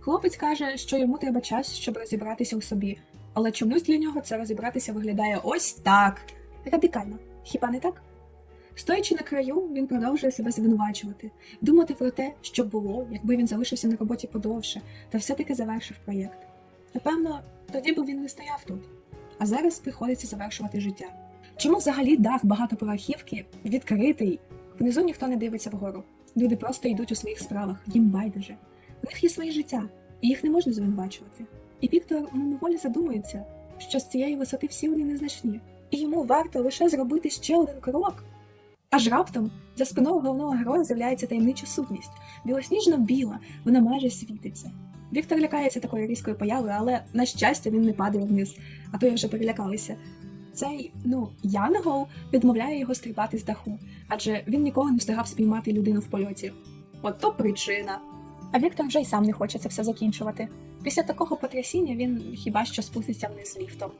Хлопець каже, що йому треба час, щоб розібратися у собі, але чомусь для нього це розібратися виглядає ось так. Радикально, хіба не так? Стоячи на краю, він продовжує себе звинувачувати, думати про те, що було, якби він залишився на роботі подовше, та все-таки завершив проєкт. Напевно, тоді б він не стояв тут. А зараз приходиться завершувати життя. Чому взагалі дах багатоповерхівки відкритий? Внизу ніхто не дивиться вгору. Люди просто йдуть у своїх справах, їм байдуже. У них є своє життя, і їх не можна звинувачувати. І Віктор мимоволі задумується, що з цієї висоти всі вони незначні, і йому варто лише зробити ще один крок. Аж раптом за спиною головного героя з'являється таємнича сутність, білосніжно-біла, вона майже світиться. Віктор лякається такої різкої появи, але на щастя він не падає вниз, а то я вже перелякалися. Цей, ну, Янгол відмовляє його стрибати з даху, адже він ніколи не встигав спіймати людину в польоті. От то причина. А Віктор вже й сам не хоче це все закінчувати. Після такого потрясіння він хіба що спуститься вниз ліфтом.